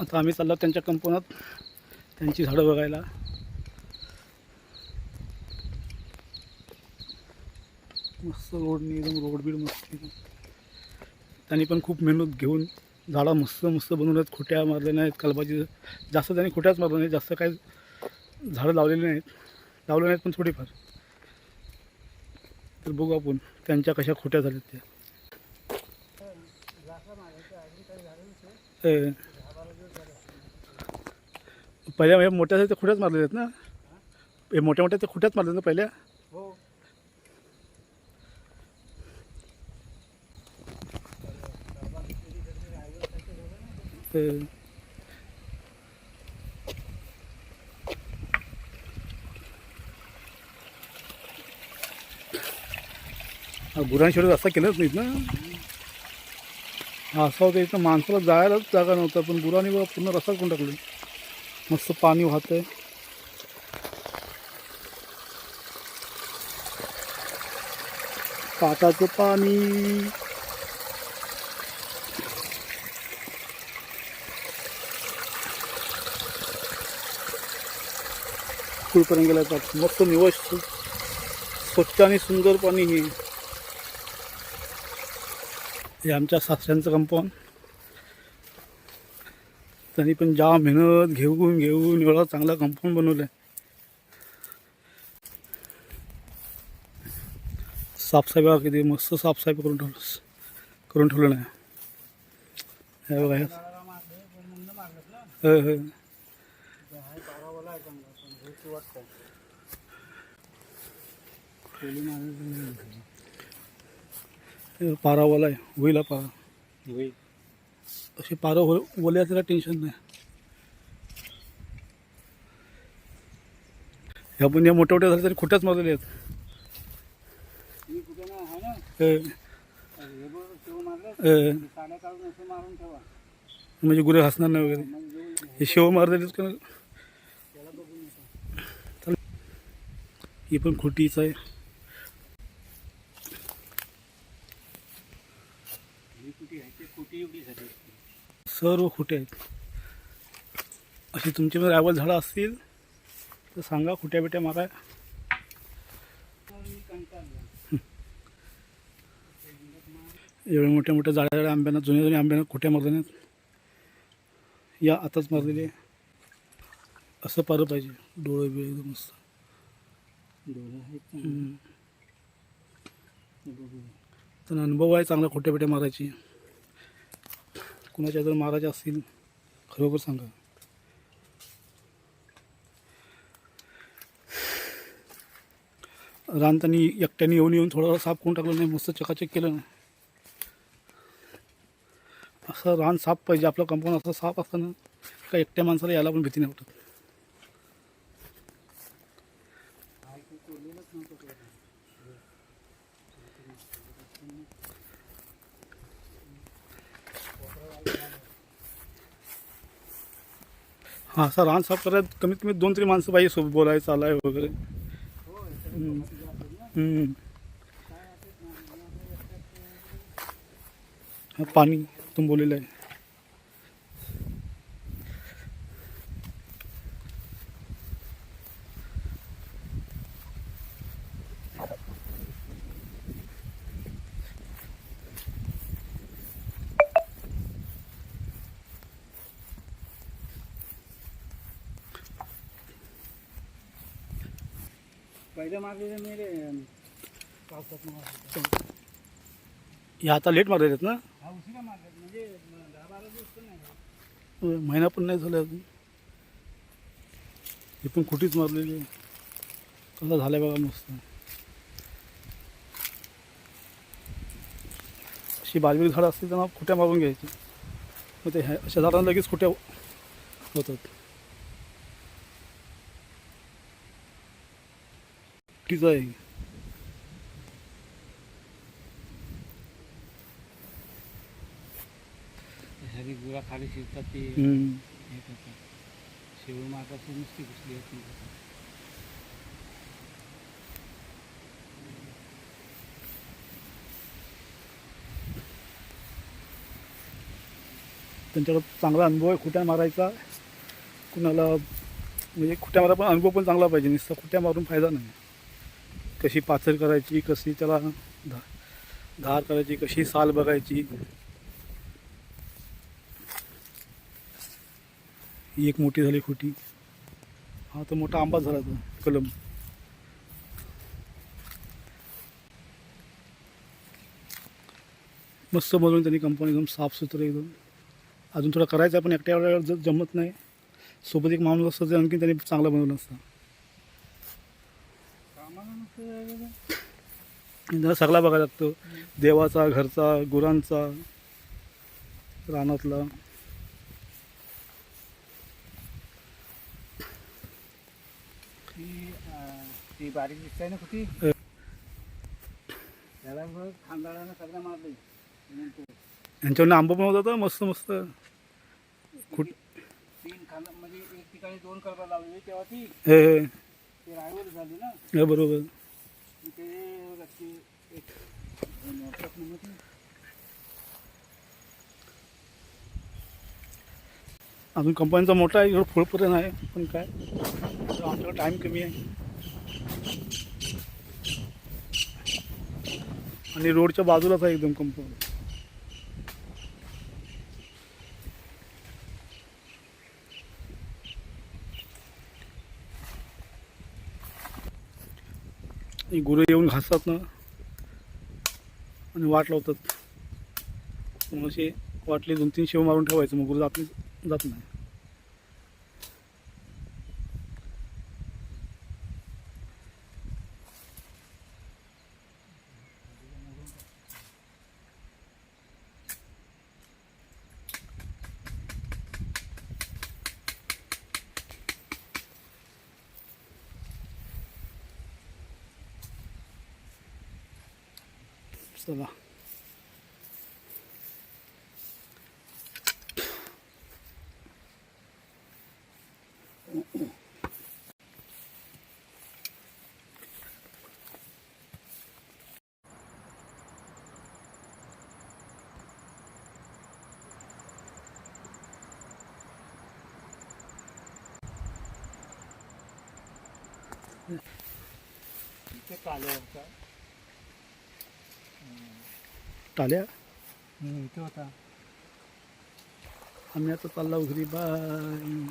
आता आम्ही चाललो त्यांच्या कंपनात. त्यांची झाडं बघायला. मस्त रोडनी एकदम रोड बीड मस्त त्यांनी पण खूप मेहनत घेऊन झाडं मस्त मस्त बनवले आहेत. खोट्या मारल्या नाहीत कलबाची जास्त त्यांनी खोट्याच मारल्या नाहीत जास्त काय झाडं लावलेली नाहीत. लावले नाहीत पण थोडीफार. तर बघू आपण त्यांच्या कशा खोट्या झाल्यात त्या. पहिल्या हे मोठ्या ते खोट्याच मारलेल्या आहेत ना? हे मोठ्या मोठ्या ते खोट्याच मारले ना पहिल्या? ते गुरांशिवाय रस्ता केलंच नाहीत ना? हा असं होतं इथं माणसाला जायलाच जागा नव्हता पण गुरांनी बघा पूर्ण रस्ताच करून टाकले. मस्त पाणी वाहतंय. पाटाचं पाणी. कुळपर्यंत गेला मस्त निवश स्वच्छ आणि सुंदर पाणी हे. हे आमच्या सासऱ्यांचं कंपाऊंड त्यांनी पण जा मेहनत घेऊन घेऊन एवढा चांगला कंपाऊंड बनवलं आहे साफसफाई किती मस्त साफसफाई करून ठेवलं करून ठेवलं नाही. हे बघा हे. पारावाला आहे होईला पारा. असे पारं हो ओले त्याला टेन्शन नाही. ह्या पण या मोठ्या मोठ्या झाल्या तरी खोट्याच मारलेल्या आहेत. म्हणजे गुरे हसणार नाही वगैरे. हे शेव मारलेलेच का. ही पण खोटीच आहे. सर्व खोटे आहेत. अशी तुमच्याकडे रायवल झाडं असतील तर सांगा खोट्या बिट्या मागाय एवढ्या मोठ्या मोठ्या जाड्या आंब्यांना जुन्या जुन्या आंब्यांना खोट्या मारल्या नाहीत. या आताच मारलेली. असं पारं पाहिजे. डोळे बिळे एकदम मस्त. तर अनुभव आहे चांगला खोट्या बिट्या मारायची. कुणाच्या जर मारायचे असतील खरोखर सांगा. रान त्यांनी एकट्याने येऊन येऊन थोडं साफ करून टाकलं नाही मस्त चकाचक केलं ना असं रान साफ पाहिजे आपलं कंपाऊंड असं साफ असतं ना का एकट्या माणसाला यायला पण भीती नाही वाटत. हा सर रान साफ करायला कमीत कमी दोन तरी माणसं पाहिजे सोबत बोलायला चालाय वगैरे. हम्म. हा पाणी तुंबवलेलं आहे. मारलेले पावसात मारले हे आता लेट मारलेले आहेत ना? हा उशिरा म्हणजे दहा बारा दिवस पण नाही. होय, महिना पण नाही झाला अजून. हे पण खोटीच मारलेली आहे. कसं झालं बघा मस्त. अशी बारबीर झाडं असतील तर मग खोट्या मारून घ्यायची. मग ते ह्या- अशा झाडांना लगेच खोट्या होतात. खोटीच आहे. गुरा खाली शिरतात ते. हे करतात. नुसती घुसली होती त्यांच्याकडं चांगला अनुभव आहे खुट्या मारायचा. कुणाला म्हणजे खुट्या मारा पण अनुभव पण चांगला पाहिजे नुसतं खुट्या मारून फायदा नाही. कशी पाचर करायची कशी त्याला धा धार करायची कशी साल बघायची. ही एक मोठी झाली खोटी. हा तर मोठा आंबा झाला तो कलम. मस्त बनवून त्यांनी कंपनी एकदम साफसुथरं एकदम. अजून थोडं करायचं पण एकट्या वेळेला जर जमत नाही. सोबत एक माणूस असतं ते आणखी त्यांनी चांगलं बनवलं असतं कामाला नसतं आणि त्याला सगळा बघायला लागतो. देवाचा घरचा गुरांचा रानातला. ती बारीक दिसते ना कुठे. त्याला बघ खांदाळानं सगळं मारले यांच्याकडनं आंबा पण होता मस्त मस्त. खुट तीन खांदा म्हणजे एक ठिकाणी दोन करपा लावली तेव्हा ती. झाली ना? हे बरोबर. ते एक अजून कंपनीचा मोठा आहे एवढं फुलपर्यंत आहे पण काय? आमच्याकडे टाईम कमी आहे. आणि रोडच्या बाजूलाच आहे एकदम कंपाऊंड गुरं येऊन घासतात ना. आणि वाट लावतात. मग असे वाटले दोन तीन शेव मारून ठेवायचं मग गुरं जात जात नाही. 是吧？嗯。嗯这大连下 टाल्या इथे होता. आम्ही आता चालला घरी बाय